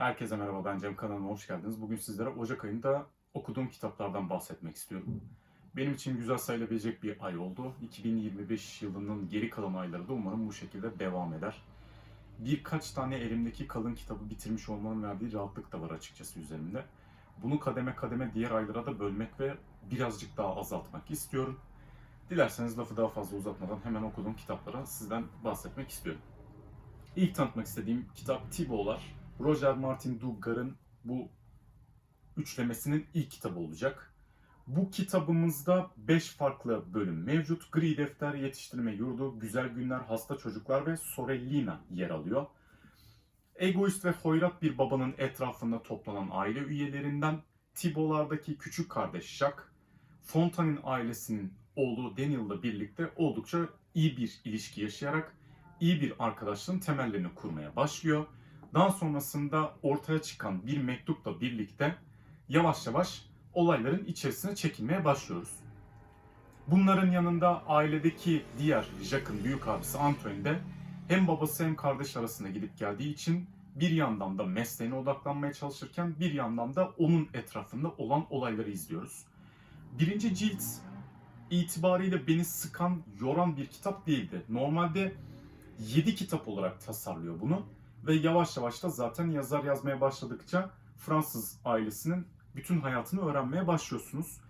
Herkese merhaba ben Cem kanalıma hoş geldiniz. Bugün sizlere Ocak ayında okuduğum kitaplardan bahsetmek istiyorum. Benim için güzel sayılabilecek bir ay oldu. 2025 yılının geri kalan ayları da umarım bu şekilde devam eder. Birkaç tane elimdeki kalın kitabı bitirmiş olmanın verdiği rahatlık da var açıkçası üzerimde. Bunu kademe kademe diğer aylara da bölmek ve birazcık daha azaltmak istiyorum. Dilerseniz lafı daha fazla uzatmadan hemen okuduğum kitaplara sizden bahsetmek istiyorum. İlk tanıtmak istediğim kitap Tibo'lar. Roger Martin Duggar'ın bu üçlemesinin ilk kitabı olacak. Bu kitabımızda 5 farklı bölüm mevcut. Gri Defter, Yetiştirme Yurdu, Güzel Günler, Hasta Çocuklar ve Sorellina yer alıyor. Egoist ve hoyrat bir babanın etrafında toplanan aile üyelerinden Tibo'lardaki küçük kardeş Jack, Fontane'in ailesinin oğlu Daniel'la birlikte oldukça iyi bir ilişki yaşayarak iyi bir arkadaşlığın temellerini kurmaya başlıyor. Daha sonrasında ortaya çıkan bir mektupla birlikte yavaş yavaş olayların içerisine çekilmeye başlıyoruz. Bunların yanında ailedeki diğer Jack'ın büyük abisi Antoine de hem babası hem kardeş arasında gidip geldiği için bir yandan da mesleğine odaklanmaya çalışırken bir yandan da onun etrafında olan olayları izliyoruz. Birinci cilt itibariyle beni sıkan, yoran bir kitap değildi. Normalde 7 kitap olarak tasarlıyor bunu ve yavaş yavaş da zaten yazar yazmaya başladıkça Fransız ailesinin bütün hayatını öğrenmeye başlıyorsunuz.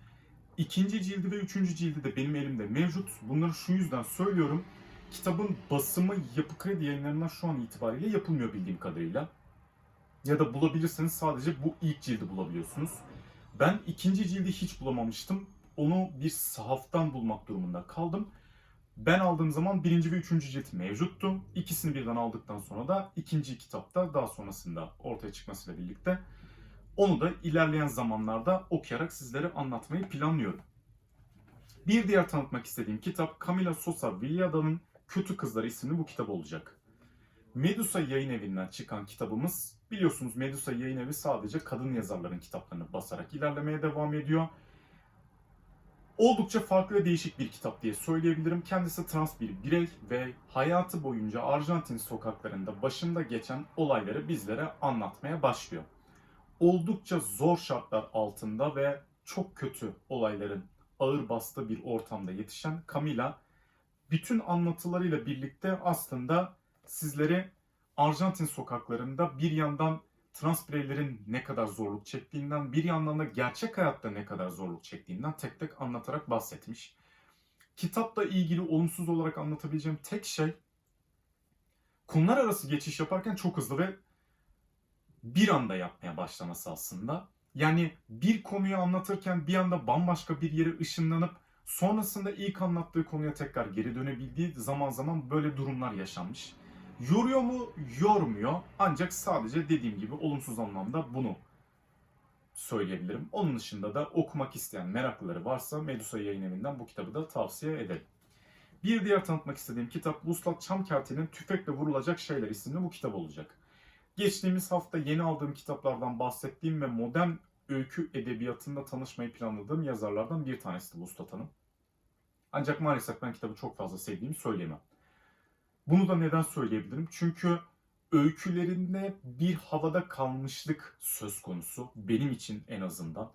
İkinci cildi ve üçüncü cildi de benim elimde mevcut. Bunları şu yüzden söylüyorum. Kitabın basımı Yapı Kredi yayınlarından şu an itibariyle yapılmıyor bildiğim kadarıyla. Ya da bulabilirseniz sadece bu ilk cildi bulabiliyorsunuz. Ben ikinci cildi hiç bulamamıştım. Onu bir sahaftan bulmak durumunda kaldım. Ben aldığım zaman birinci ve üçüncü cilt mevcuttu. İkisini birden aldıktan sonra da ikinci kitapta daha sonrasında ortaya çıkmasıyla birlikte onu da ilerleyen zamanlarda okuyarak sizlere anlatmayı planlıyorum. Bir diğer tanıtmak istediğim kitap Camila Sosa Villada'nın Kötü Kızlar isimli bu kitap olacak. Medusa yayın evinden çıkan kitabımız biliyorsunuz Medusa yayın evi sadece kadın yazarların kitaplarını basarak ilerlemeye devam ediyor. Oldukça farklı ve değişik bir kitap diye söyleyebilirim. Kendisi trans bir birey ve hayatı boyunca Arjantin sokaklarında başında geçen olayları bizlere anlatmaya başlıyor. Oldukça zor şartlar altında ve çok kötü olayların ağır bastığı bir ortamda yetişen Camila bütün anlatılarıyla birlikte aslında sizleri Arjantin sokaklarında bir yandan trans bireylerin ne kadar zorluk çektiğinden, bir yandan da gerçek hayatta ne kadar zorluk çektiğinden tek tek anlatarak bahsetmiş. Kitapla ilgili olumsuz olarak anlatabileceğim tek şey konular arası geçiş yaparken çok hızlı ve bir anda yapmaya başlaması aslında. Yani bir konuyu anlatırken bir anda bambaşka bir yere ışınlanıp sonrasında ilk anlattığı konuya tekrar geri dönebildiği zaman zaman böyle durumlar yaşanmış. Yoruyor mu? Yormuyor. Ancak sadece dediğim gibi olumsuz anlamda bunu söyleyebilirim. Onun dışında da okumak isteyen meraklıları varsa Medusa yayın evinden bu kitabı da tavsiye ederim. Bir diğer tanıtmak istediğim kitap Vuslat Çamkerte'nin Tüfekle Vurulacak Şeyler isimli bu kitap olacak. Geçtiğimiz hafta yeni aldığım kitaplardan bahsettiğim ve modern öykü edebiyatında tanışmayı planladığım yazarlardan bir tanesi Vuslat Hanım. Ancak maalesef ben kitabı çok fazla sevdiğimi söyleyemem. Bunu da neden söyleyebilirim? Çünkü öykülerinde bir havada kalmışlık söz konusu. Benim için en azından.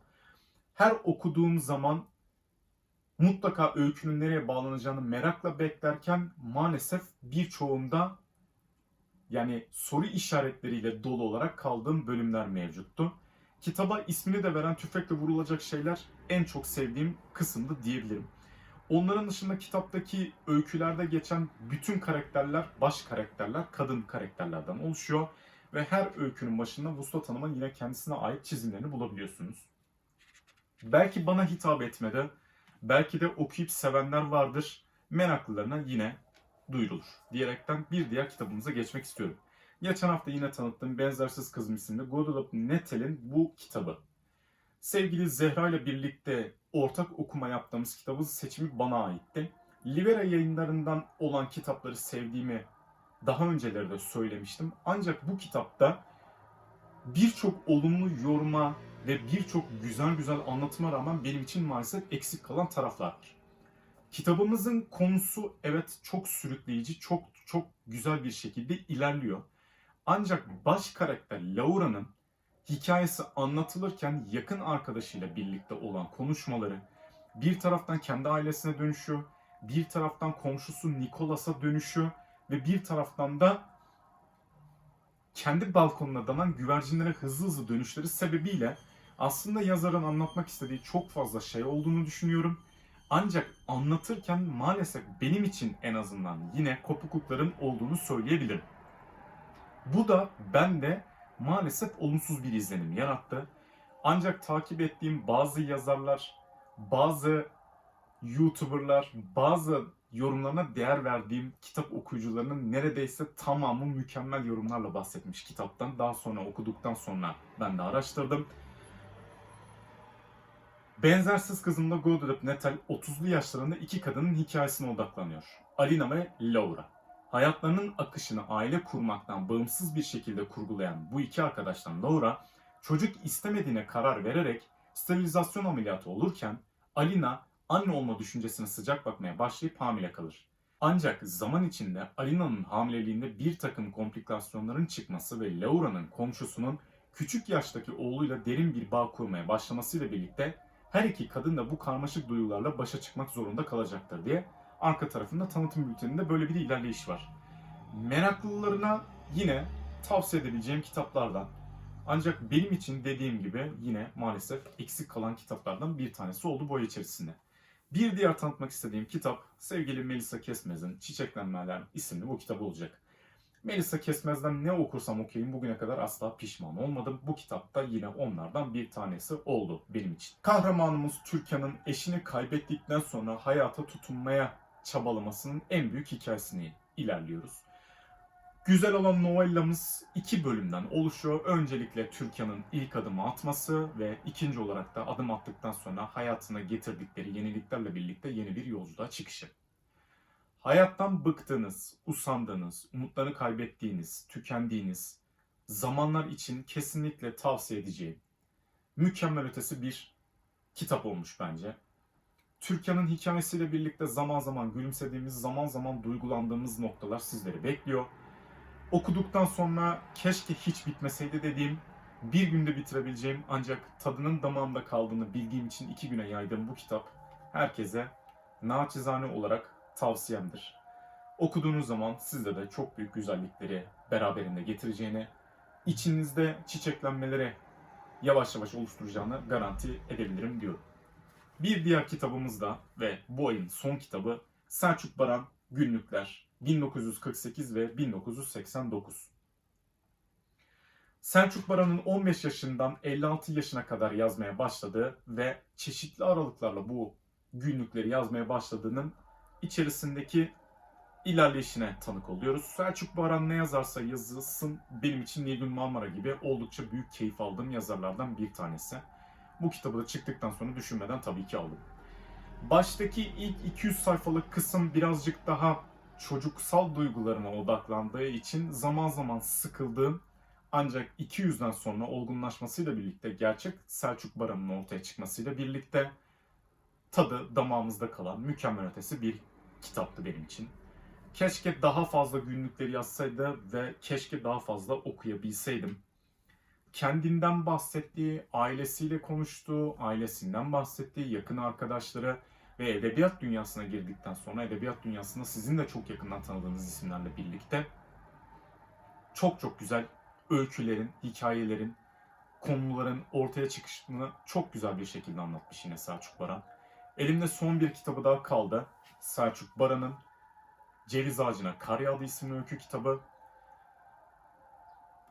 Her okuduğum zaman mutlaka öykünün nereye bağlanacağını merakla beklerken maalesef birçoğunda yani soru işaretleriyle dolu olarak kaldığım bölümler mevcuttu. Kitaba ismini de veren tüfekle vurulacak şeyler en çok sevdiğim kısımdı diyebilirim. Onların dışında kitaptaki öykülerde geçen bütün karakterler, baş karakterler kadın karakterlerden oluşuyor. Ve her öykünün başında Vuslat Hanım'ın yine kendisine ait çizimlerini bulabiliyorsunuz. Belki bana hitap etmedi, belki de okuyup sevenler vardır. Meraklılarına yine duyurulur diyerekten bir diğer kitabımıza geçmek istiyorum. Geçen hafta yine tanıttığım Benzersiz Kızım isimli Guadalupe Nettel'in bu kitabı. Sevgili Zehra ile birlikte ortak okuma yaptığımız kitabın seçimi bana aitti. Livera yayınlarından olan kitapları sevdiğimi daha önceleri de söylemiştim. Ancak bu kitapta birçok olumlu yoruma ve birçok güzel güzel anlatıma rağmen benim için maalesef eksik kalan taraflar var. Kitabımızın konusu evet çok sürükleyici, çok çok güzel bir şekilde ilerliyor. Ancak baş karakter Laura'nın hikayesi anlatılırken yakın arkadaşıyla birlikte olan konuşmaları bir taraftan kendi ailesine dönüşüyor, bir taraftan komşusu Nicholas'a dönüşüyor ve bir taraftan da kendi balkonuna dalan güvercinlere hızlı hızlı dönüşleri sebebiyle aslında yazarın anlatmak istediği çok fazla şey olduğunu düşünüyorum. Ancak anlatırken maalesef benim için en azından yine kopuklukların olduğunu söyleyebilirim. Bu da bende maalesef olumsuz bir izlenim yarattı. Ancak takip ettiğim bazı yazarlar, bazı YouTuber'lar, bazı yorumlarına değer verdiğim kitap okuyucularının neredeyse tamamı mükemmel yorumlarla bahsetmiş kitaptan. Daha sonra okuduktan sonra ben de araştırdım. Benzersiz Kızımda Godrip Netal 30'lu yaşlarında iki kadının hikayesine odaklanıyor. Alina ve Laura. Hayatlarının akışını aile kurmaktan bağımsız bir şekilde kurgulayan bu iki arkadaştan Laura, çocuk istemediğine karar vererek sterilizasyon ameliyatı olurken Alina anne olma düşüncesine sıcak bakmaya başlayıp hamile kalır. Ancak zaman içinde Alina'nın hamileliğinde bir takım komplikasyonların çıkması ve Laura'nın komşusunun küçük yaştaki oğluyla derin bir bağ kurmaya başlamasıyla birlikte her iki kadın da bu karmaşık duygularla başa çıkmak zorunda kalacaktır diye arka tarafında tanıtım bülteninde böyle bir ilerleyiş var. Meraklılarına yine tavsiye edebileceğim kitaplardan ancak benim için dediğim gibi yine maalesef eksik kalan kitaplardan bir tanesi oldu bu ay içerisinde. Bir diğer tanıtmak istediğim kitap sevgili Melisa Kesmez'in Çiçeklenmeler isimli bu kitap olacak. Melisa Kesmez'den ne okursam okuyayım bugüne kadar asla pişman olmadım. Bu kitapta yine onlardan bir tanesi oldu benim için. Kahramanımız Türkan'ın eşini kaybettikten sonra hayata tutunmaya çabalamasının en büyük hikayesini ilerliyoruz. Güzel olan novellamız iki bölümden oluşuyor. Öncelikle Türkan'ın ilk adımı atması ve ikinci olarak da adım attıktan sonra hayatına getirdikleri yeniliklerle birlikte yeni bir yolculuğa çıkışı. Hayattan bıktığınız, usandığınız, umutlarını kaybettiğiniz, tükendiğiniz zamanlar için kesinlikle tavsiye edeceğim. Mükemmel ötesi bir kitap olmuş bence. Türkan'ın hikayesiyle birlikte zaman zaman gülümsediğimiz, zaman zaman duygulandığımız noktalar sizleri bekliyor. Okuduktan sonra keşke hiç bitmeseydi dediğim, bir günde bitirebileceğim ancak tadının damağımda kaldığını bildiğim için iki güne yaydığım bu kitap herkese naçizane olarak tavsiyemdir. Okuduğunuz zaman sizde de çok büyük güzellikleri beraberinde getireceğini, içinizde çiçeklenmeleri yavaş yavaş oluşturacağını garanti edebilirim diyorum. Bir diğer kitabımız da ve bu ayın son kitabı Selçuk Baran Günlükler 1948 ve 1989. Selçuk Baran'ın 15 yaşından 56 yaşına kadar yazmaya başladığı ve çeşitli aralıklarla bu günlükleri yazmaya başladığının içerisindeki ilerleyişine tanık oluyoruz. Selçuk Baran ne yazarsa yazılsın benim için Nilgün Marmara gibi oldukça büyük keyif aldığım yazarlardan bir tanesi. Bu kitabı da çıktıktan sonra düşünmeden tabii ki aldım. Baştaki ilk 200 sayfalık kısım birazcık daha çocuksal duygularıma odaklandığı için zaman zaman sıkıldığım ancak 200'den sonra olgunlaşmasıyla birlikte gerçek Selçuk Baran'ın ortaya çıkmasıyla birlikte tadı damağımızda kalan mükemmel ötesi bir kitaptı benim için. Keşke daha fazla günlükleri yazsaydı ve keşke daha fazla okuyabilseydim. Kendinden bahsettiği, ailesiyle konuştuğu, ailesinden bahsettiği, yakın arkadaşları ve edebiyat dünyasına girdikten sonra edebiyat dünyasında sizin de çok yakından tanıdığınız isimlerle birlikte çok çok güzel öykülerin, hikayelerin, konuların ortaya çıkışını çok güzel bir şekilde anlatmış yine Selçuk Baran. Elimde son bir kitabı daha kaldı. Selçuk Baran'ın Ceviz Ağacına Kar Yağdı isimli öykü kitabı.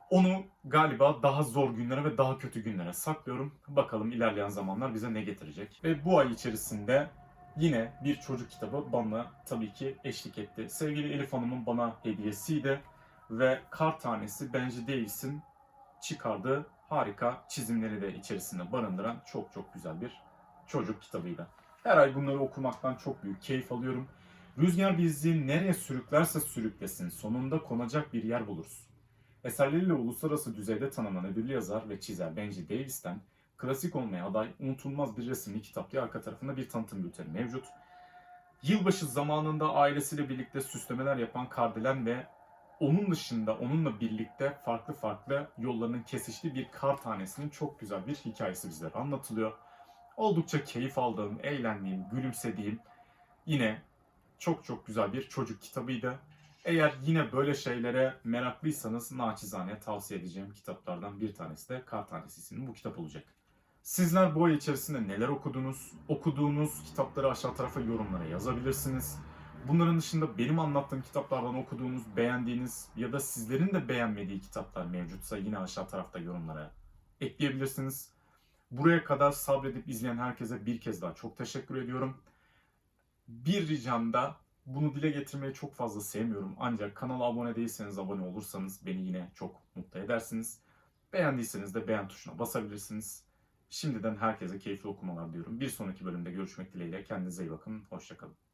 Onu galiba daha zor günlere ve daha kötü günlere saklıyorum. Bakalım ilerleyen zamanlar bize ne getirecek. Ve bu ay içerisinde yine bir çocuk kitabı bana tabii ki eşlik etti. Sevgili Elif Hanım'ın bana hediyesiydi. Ve Kar Tanesi Benji Davis'in çıkardığı harika çizimleri de içerisinde barındıran çok çok güzel bir çocuk kitabıydı. Her ay bunları okumaktan çok büyük keyif alıyorum. Rüzgar bizi nereye sürüklerse sürüklesin sonunda konacak bir yer buluruz. Eserleriyle uluslararası düzeyde tanınan ödüllü yazar ve çizer Benji Davis'ten klasik olmaya aday unutulmaz bir resimli kitap diye arka tarafında bir tanıtım bülteni mevcut. Yılbaşı zamanında ailesiyle birlikte süslemeler yapan Kardelen ve Onun dışında onunla birlikte farklı farklı yollarının kesiştiği bir kar tanesinin çok güzel bir hikayesi bizlere anlatılıyor. Oldukça keyif aldığım, eğlendiğim, gülümsediğim yine çok çok güzel bir çocuk kitabıydı. Eğer yine böyle şeylere meraklıysanız naçizane tavsiye edeceğim kitaplardan bir tanesi de Kar Tanesi isimli bu kitap olacak. Sizler bu ay içerisinde neler okudunuz? Okuduğunuz kitapları aşağı tarafa yorumlara yazabilirsiniz. Bunların dışında benim anlattığım kitaplardan okuduğunuz, beğendiğiniz ya da sizlerin de beğenmediği kitaplar mevcutsa yine aşağı tarafta yorumlara ekleyebilirsiniz. Buraya kadar sabredip izleyen herkese bir kez daha çok teşekkür ediyorum. Bir ricam da bunu dile getirmeyi çok fazla sevmiyorum. Ancak kanala abone değilseniz abone olursanız beni yine çok mutlu edersiniz. Beğendiyseniz de beğen tuşuna basabilirsiniz. Şimdiden herkese keyifli okumalar diyorum. Bir sonraki bölümde görüşmek dileğiyle. Kendinize iyi bakın. Hoşçakalın.